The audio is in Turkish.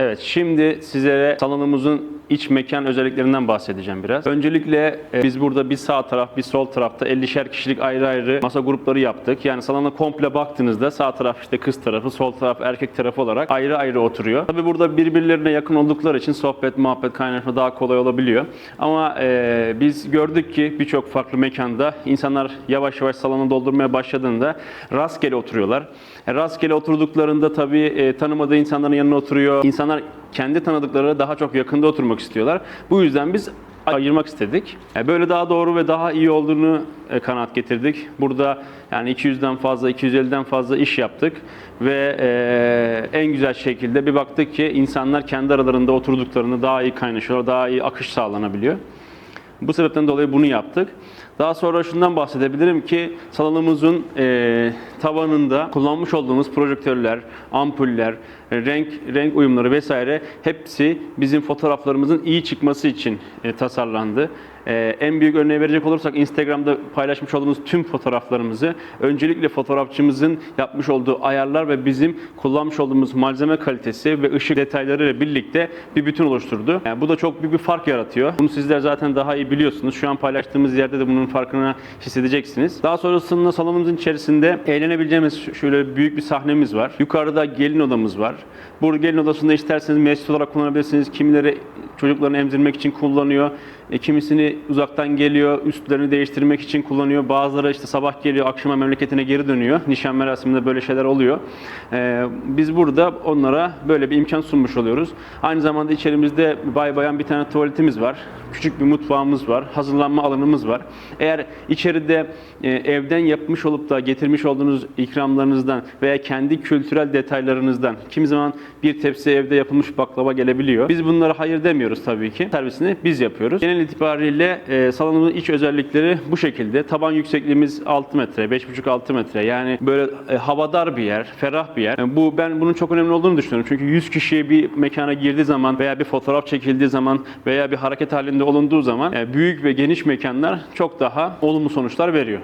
Evet, şimdi sizlere salonumuzun iç mekan özelliklerinden bahsedeceğim biraz. Öncelikle e, biz burada bir sağ taraf, bir sol tarafta 50'şer kişilik ayrı ayrı masa grupları yaptık. Yani salona komple baktığınızda sağ taraf işte kız tarafı, sol taraf erkek tarafı olarak ayrı ayrı oturuyor. Tabii burada birbirlerine yakın oldukları için sohbet, muhabbet, kaynaşma daha kolay olabiliyor. Ama e, biz gördük ki birçok farklı mekanda insanlar yavaş yavaş salonu doldurmaya başladığında rastgele oturuyorlar. E, rastgele oturduklarında tabii e, tanımadığı insanların yanına oturuyor. İnsanlar kendi tanıdıkları daha çok yakında oturmak istiyorlar. Bu yüzden biz ayırmak istedik. E, Böyle daha doğru ve daha iyi olduğunu e, kanaat getirdik. Burada yani 200'den fazla, 250'den fazla iş yaptık ve e, en güzel şekilde bir baktık ki insanlar kendi aralarında oturduklarını daha iyi kaynaşıyorlar, daha iyi akış sağlanabiliyor. Bu sebepten dolayı bunu yaptık. Daha sonra şundan bahsedebilirim ki salonumuzun tavanında kullanmış olduğumuz projektörler, ampuller, e, renk renk uyumları vesaire hepsi bizim fotoğraflarımızın iyi çıkması için e, tasarlandı. E, en büyük örneği verecek olursak Instagram'da paylaşmış olduğumuz tüm fotoğraflarımızı öncelikle fotoğrafçımızın yapmış olduğu ayarlar ve bizim kullanmış olduğumuz malzeme kalitesi ve ışık detayları ile birlikte bir bütün oluşturdu. Yani bu da çok büyük bir fark yaratıyor. Bunu sizler zaten daha iyi biliyorsunuz. Şu an paylaştığımız yerde de bunun farkını hissedeceksiniz. Daha sonrasında salonumuzun içerisinde eğlenebileceğimiz şöyle büyük bir sahnemiz var. Yukarıda gelin odamız var. Bu gelin odasında isterseniz mescid olarak kullanabilirsiniz. Kimileri çocuklarını emzirmek için kullanıyor. E, kimisini uzaktan geliyor, üstlerini değiştirmek için kullanıyor. Bazıları işte sabah geliyor, akşama memleketine geri dönüyor. Nişan merasiminde böyle şeyler oluyor. E, biz burada onlara böyle bir imkan sunmuş oluyoruz. Aynı zamanda içerimizde bay bayan bir tane tuvaletimiz var. Küçük bir mutfağımız var. Hazırlanma alanımız var. Eğer içeride e, evden yapmış olup da getirmiş olduğunuz ikramlarınızdan veya kendi kültürel detaylarınızdan kimi zaman bir tepsi evde yapılmış baklava gelebiliyor. Biz bunlara hayır demiyoruz tabii ki. Servisini biz yapıyoruz. Genel itibariyle e, salonumuzun iç özellikleri bu şekilde. Taban yüksekliğimiz 6 metre, 5,5-6 metre. Yani böyle e, havadar bir yer, ferah bir yer. Yani bu ben bunun çok önemli olduğunu düşünüyorum. Çünkü 100 kişi bir mekana girdiği zaman veya bir fotoğraf çekildiği zaman veya bir hareket halinde olunduğu zaman e, büyük ve geniş mekanlar çok daha olumlu sonuçlar veriyor.